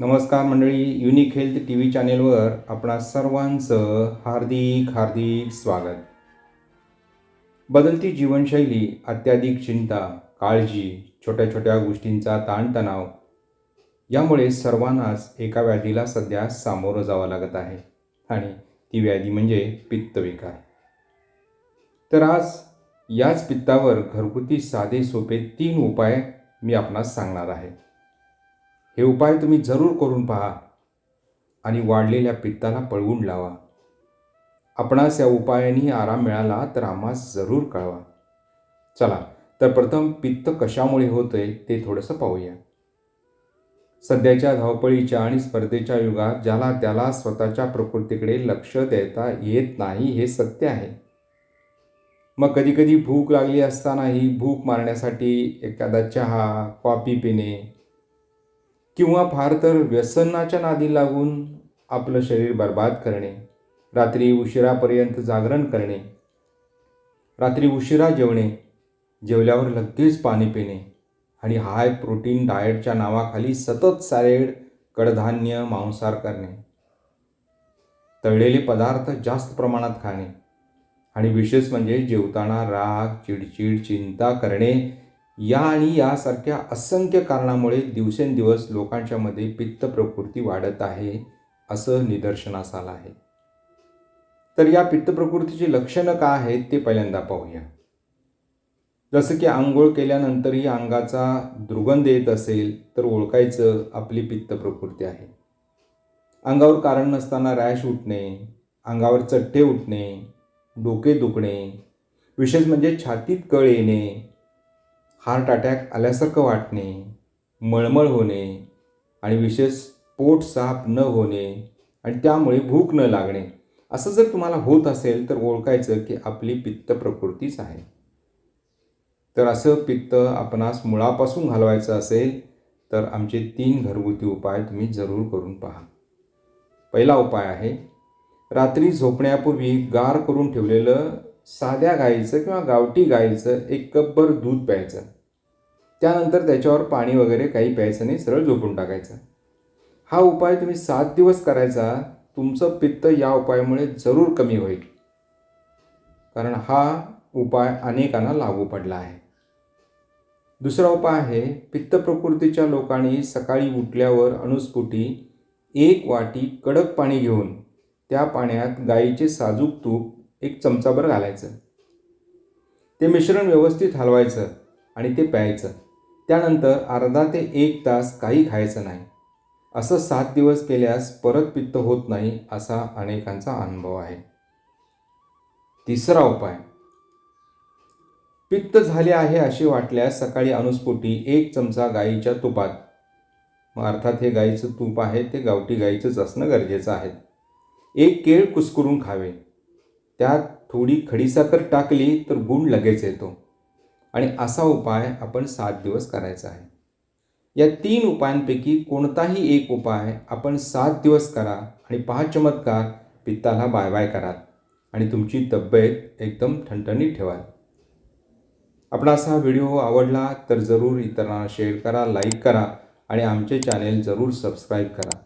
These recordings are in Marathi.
नमस्कार मंडळी युनिक हेल्थ टी व्ही चॅनेलवर आपणा सर्वांचं हार्दिक हार्दिक स्वागत. बदलती जीवनशैली अत्याधिक चिंता काळजी छोट्या छोट्या गोष्टींचा ताणतणाव यामुळे सर्वांनाच एका व्याधीला सध्या सामोरं जावं लागत आहे आणि ती व्याधी म्हणजे पित्तविकार. तर आज याच पित्तावर घरगुती साधे सोपे तीन उपाय मी आपणास सांगणार आहे. हे उपाय तुम्ही जरूर करून पहा आणि वाढलेल्या पित्ताला पळवून लावा. आपणास या उपायांनी आराम मिळाला तर आम्हास जरूर कळवा. चला तर प्रथम पित्त कशामुळे होतंय ते थोडंसं पाहूया. सध्याच्या धावपळीच्या आणि स्पर्धेच्या युगात ज्याला त्याला स्वतःच्या प्रकृतीकडे लक्ष देता येत नाही हे सत्य आहे. मग कधीकधी भूक लागली असतानाही भूक मारण्यासाठी एखादा चहा कॉफी पिणे किंवा फार तर व्यसनाच्या नादी लागून आपलं शरीर बर्बाद करणे रात्री उशिरापर्यंत जागरण करणे रात्री उशिरा जेवणे जेवल्यावर लगेच पाणी पिणे आणि हाय प्रोटीन डाएटच्या नावाखाली सतत सॅलेड कडधान्य मांसाहार करणे. तळलेले पदार्थ जास्त प्रमाणात खाणे आणि विशेष म्हणजे जेवताना राग चिडचिड चिंता करणे या आणि यासारख्या असंख्य कारणामुळे दिवसेंदिवस लोकांच्यामध्ये पित्त प्रकृती वाढत आहे असं निदर्शनास आलं आहे. तर या पित्त प्रकृतीची लक्षणं काय आहेत ते पहिल्यांदा पाहूया. जसं की आंघोळ केल्यानंतरही अंगाचा दुर्गंध येत असेल तर ओळखायचं आपली पित्त प्रकृती आहे. अंगावर कारण नसताना रॅश उठणे अंगावर चट्टे उठणे डोके दुखणे विशेष म्हणजे छातीत कळ येणे हार्ट अटॅक आल्यासारखं वाटणे मळमळ होणे आणि विशेष पोट साफ न होणे आणि त्यामुळे भूक न लागणे. असं जर तुम्हाला होत असेल तर ओळखायचं की आपली पित्त प्रकृतीच आहे. तर असं पित्त आपणास मुळापासून घालवायचं असेल तर आमचे तीन घरगुती उपाय तुम्ही जरूर करून पहा. पहिला उपाय आहे रात्री झोपण्यापूर्वी गार करून ठेवलेलं साध्या गाईचं किंवा गावठी गाईचं एक कपभर दूध प्यायचं. त्यानंतर त्याच्यावर पाणी वगैरे काही प्यायचं नाही सरळ झोपून टाकायचं. हा उपाय तुम्ही सात दिवस करायचा तुमचं पित्त या उपायामुळे जरूर कमी होईल. कारण हा उपाय अनेकांना लागू पडला आहे. दुसरा उपाय आहे पित्त प्रकृतीच्या लोकांनी सकाळी उठल्यावर अनुस्फुटी एक वाटी कडक पाणी घेऊन त्या पाण्यात गाईचे साजूक तूप एक चमचाभर घालायचं. ते मिश्रण व्यवस्थित हलवायचं आणि ते प्यायचं. त्यानंतर अर्धा ते एक तास काही खायचं नाही. असं सात दिवस केल्यास परत पित्त होत नाही असा अनेकांचा अनुभव आहे. तिसरा उपाय. पित्त झाले आहे असे वाटल्यास सकाळी अनुस्फुटी एक चमचा गाईच्या तुपात. मग अर्थात हे गाईचं तूप आहे ते गावठी गाईचंच असणं गरजेचं आहे. एक केळ कुस्करून खावे. त्यात थोडी खडीसाखर टाकली तर गुण लगेच येतो. आणि असा उपाय आपण सात दिवस करायचा आहे. या तीन उपायांपैकी कोणताही एक उपाय आपण सात दिवस करा आणि पहा चमत्कार पित्ताला बाय बाय कराल आणि तुमची तब्येत एकदम ठणठणीत ठेवाल. आपला असा व्हिडिओ आवडला तर जरूर इतरांना शेअर करा लाईक करा आणि आमचे चॅनेल जरूर सबस्क्राईब करा.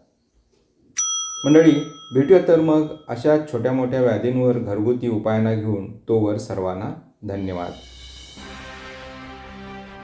मंडळी भेटूया तर मग अशा छोट्या मोठ्या व्याधींवर घरगुती उपायांना घेऊन तोवर सर्वांना धन्यवाद.